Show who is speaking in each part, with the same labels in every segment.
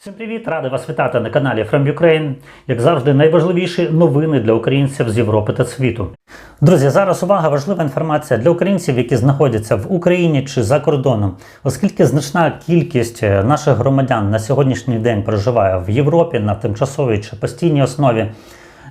Speaker 1: Всім привіт! Радий вас вітати на каналі From Ukraine. Як завжди, найважливіші новини для українців з Європи та світу. Друзі, зараз увага, важлива інформація для українців, які знаходяться в Україні чи за кордоном, оскільки значна кількість е, наших громадян на сьогоднішній день проживає в Європі на тимчасовій чи постійній основі.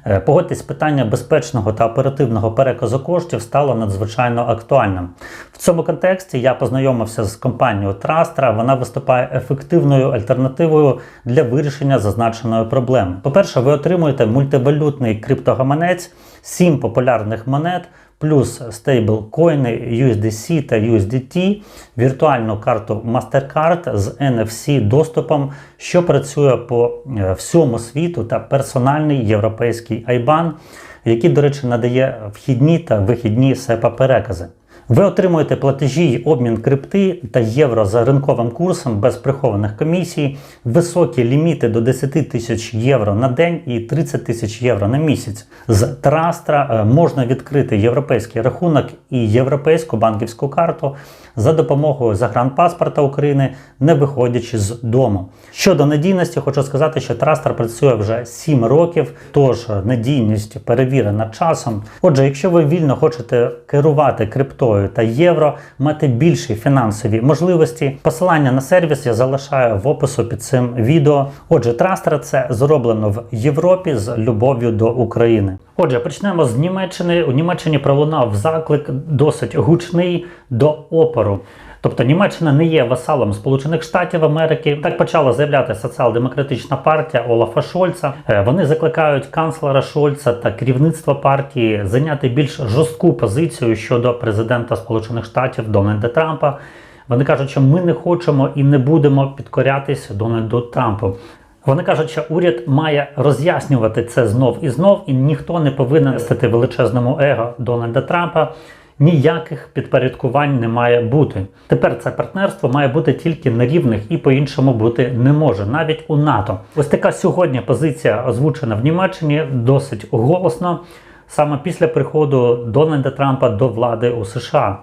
Speaker 1: Е, Погодьтесь, питання безпечного та оперативного переказу коштів стало надзвичайно актуальним. В цьому контексті я познайомився з компанією Трастра. Вона виступає ефективною альтернативою для вирішення зазначеної проблеми. По-перше, ви отримуєте мультивалютний криптогаманець, 7 популярних монет. Плюс стейблкоїни USDC та USDT, віртуальну карту MasterCard з NFC доступом, що працює по е, всьому світу, та персональний європейський IBAN, який, до речі, надає вхідні та вихідні SEPA перекази. Ви отримуєте платежі й обмін крипти та євро за ринковим курсом без прихованих комісій, високі ліміти до 10 тисяч євро на день і 30 тисяч євро на місяць. З Трастра е, можна відкрити європейський рахунок і європейську банківську карту за допомогою загранпаспорта України, не виходячи з дому. Щодо надійності, хочу сказати, що Трастер працює вже 7 років, тож надійність перевірена часом. Отже, якщо ви вільно хочете керувати криптою та євро, мати більші фінансові можливості, посилання на сервіс я залишаю в опису під цим відео. Отже, Трастер це зроблено в Європі з любов'ю до України. Отже, почнемо з Німеччини. У Німеччині пролунав заклик досить гучний до опору. Тобто Німеччина не є васалом Сполучених Штатів Америки. Так почала заявляти соціал-демократична партія Олафа Шольца. Е, Вони закликають канцлера Шольца та керівництво партії зайняти більш жорстку позицію щодо президента Сполучених Штатів Дональда Трампа. Вони кажуть, що ми не хочемо і не будемо підкорятися Дональду Трампу. Вони кажуть, що уряд має роз'яснювати це знов і знов, і ніхто не повинен стати величезному его Дональда Трампа. Ніяких підпорядкувань не має бути. Тепер це партнерство має бути тільки на рівних і по-іншому бути не може, навіть у НАТО. Ось така сьогодні позиція озвучена в Німеччині досить голосно, саме після приходу Дональда Трампа до влади у США.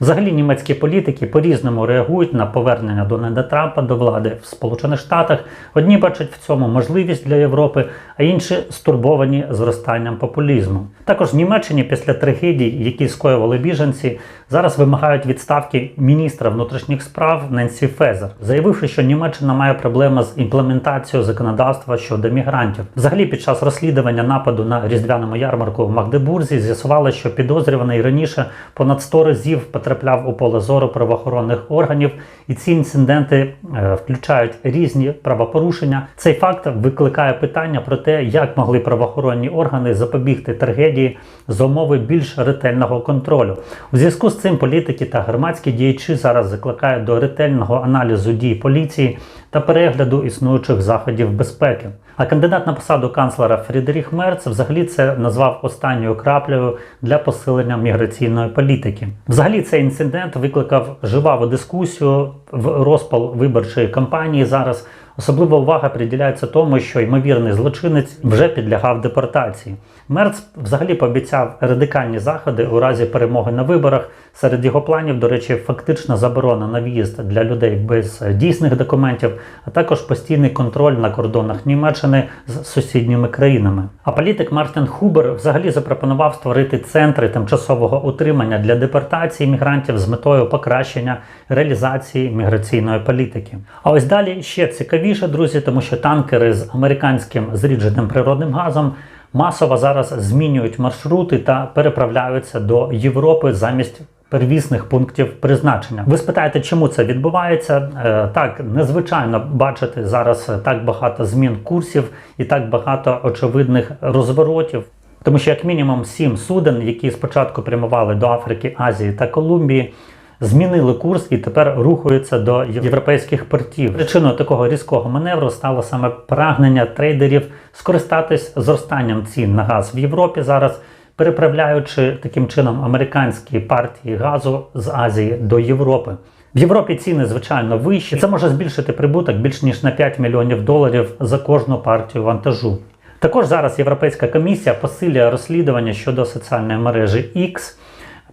Speaker 1: Взагалі, німецькі політики по-різному реагують на повернення Дональда Трампа до влади в Сполучених Штатах. Одні бачать в цьому можливість для Європи, а інші стурбовані зростанням популізму. Також в Німеччині після трагедій, які скоювали біженці, зараз вимагають відставки міністра внутрішніх справ Ненсі Фезер, заявивши, що Німеччина має проблеми з імплементацією законодавства щодо мігрантів. Взагалі, під час розслідування нападу на різдвяному ярмарку в Магдебурзі з'ясували, що підозрюваний раніше понад 100 разів потрапляв у поле зору правоохоронних органів, і ці інциденти е, включають різні правопорушення. Цей факт викликає питання про те, як могли правоохоронні органи запобігти трагедії за умови більш ретельного контролю. У зв'язку з цим політики та громадські діячі зараз закликають до ретельного аналізу дій поліції та перегляду існуючих заходів безпеки. А кандидат на посаду канцлера Фрідеріх Мерц взагалі це назвав останньою краплею для посилення міграційної політики. Взагалі цей інцидент викликав живаву дискусію в розпал виборчої кампанії зараз. Особлива увага приділяється тому, що ймовірний злочинець вже підлягав депортації. Мерц взагалі пообіцяв радикальні заходи у разі перемоги на виборах. Серед його планів, до речі, фактична заборона на в'їзд для людей без дійсних документів, а також постійний контроль на кордонах Німеччини з сусідніми країнами. А політик Мартин Хубер взагалі запропонував створити центри тимчасового утримання для депортації мігрантів з метою покращення реалізації міграційної політики. А ось далі ще цікавіше, друзі, тому що танкери з американським зрідженим природним газом масово зараз змінюють маршрути та переправляються до Європи замість. Первісних пунктів призначення. Ви спитаєте, чому це відбувається? Е, так, незвичайно бачити зараз так багато змін курсів і так багато очевидних розворотів. Тому що, як мінімум, сім суден, які спочатку прямували до Африки, Азії та Колумбії, змінили курс і тепер рухаються до європейських портів. Причиною такого різкого маневру стало саме прагнення трейдерів скористатись зростанням цін на газ в Європі зараз, переправляючи таким чином американські партії газу з Азії до Європи. В Європі ціни звичайно вищі. Це може збільшити прибуток більш ніж на 5 мільйонів доларів за кожну партію вантажу. Також зараз Європейська комісія посилює розслідування щодо соціальної мережі X.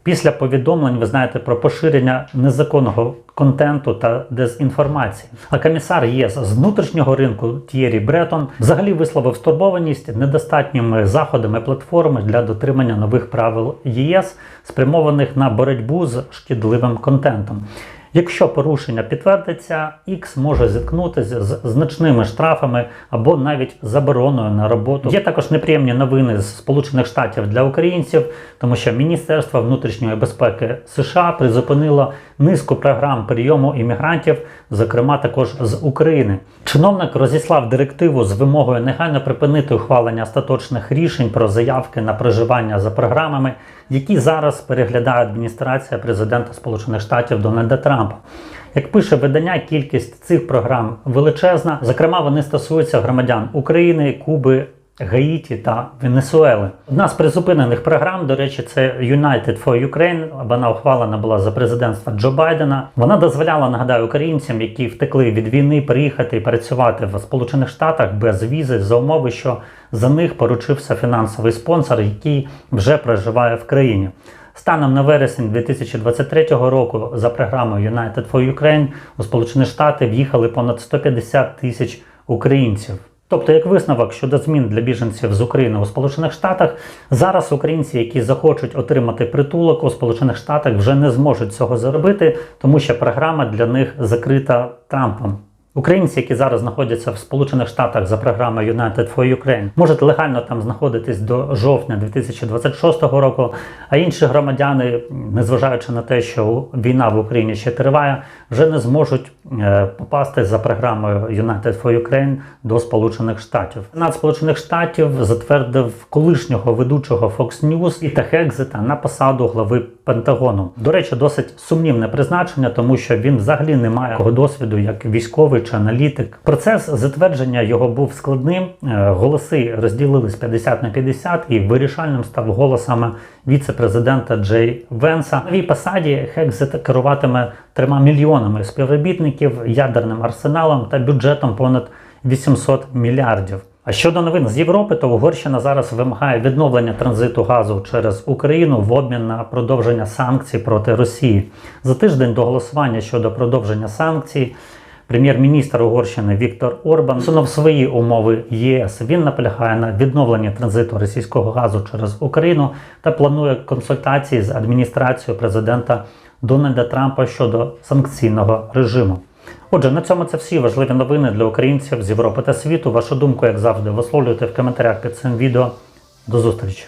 Speaker 1: після повідомлень, ви знаєте, про поширення незаконного контенту та дезінформації. А комісар ЄС з внутрішнього ринку Т'єрі Бретон взагалі висловив стурбованість недостатніми заходами платформи для дотримання нових правил ЄС, спрямованих на боротьбу з шкідливим контентом. Якщо порушення підтвердиться, X може зіткнутися з значними штрафами або навіть забороною на роботу. Є також неприємні новини з Сполучених Штатів для українців, тому що Міністерство внутрішньої безпеки США призупинило низку програм прийому іммігрантів, зокрема також з України. Чиновник розіслав директиву з вимогою негайно припинити ухвалення остаточних рішень про заявки на проживання за програмами, які зараз переглядає адміністрація президента Сполучених Штатів Дональда Трампа. Як пише видання, кількість цих програм величезна. Зокрема, вони стосуються громадян України, Куби. Гаїті та Венесуели. Одна з призупинених програм, до речі, це United for Ukraine. Вона ухвалена була за президентства Джо Байдена. Вона дозволяла, нагадаю, українцям, які втекли від війни, приїхати і працювати в Сполучених Штатах без візи за умови, що за них поручився фінансовий спонсор, який вже проживає в країні. Станом на вересень 2023 року за програмою United for Ukraine у Сполучені Штати в'їхали понад 150 тисяч українців. Тобто, як висновок щодо змін для біженців з України у Сполучених Штатах, зараз українці, які захочуть отримати притулок у Сполучених Штатах, вже не зможуть цього зробити, тому що програма для них закрита Трампом. Українці, які зараз знаходяться в Сполучених Штатах за програмою United for Ukraine, можуть легально там знаходитись до жовтня 2026 року. А інші громадяни, незважаючи на те, що війна в Україні ще триває, вже не зможуть е, попасти за програмою United for Ukraine до Сполучених Штатів. Сенат Сполучених Штатів затвердив колишнього ведучого Fox News Іта Хекзета на посаду глави Пентагону. До речі, досить сумнівне призначення, тому що він взагалі не має досвіду як військовий чи аналітик. Процес затвердження його був складним. Е, Голоси розділились 50 на 50 і вирішальним став голос саме віце-президента Джей Венса. На новій посаді Хекзет керуватиме трьома мільйонами співробітників, ядерним арсеналом та бюджетом понад 800 мільярдів. А щодо новин з Європи, то Угорщина зараз вимагає відновлення транзиту газу через Україну в обмін на продовження санкцій проти Росії. За тиждень до голосування щодо продовження санкцій. Прем'єр-міністр Угорщини Віктор Орбан сунув свої умови ЄС. Він наполягає на відновленні транзиту російського газу через Україну та планує консультації з адміністрацією президента Дональда Трампа щодо санкційного режиму. Отже, на цьому це всі важливі новини для українців з Європи та світу. Вашу думку, як завжди, висловлюйте в коментарях під цим відео. До зустрічі!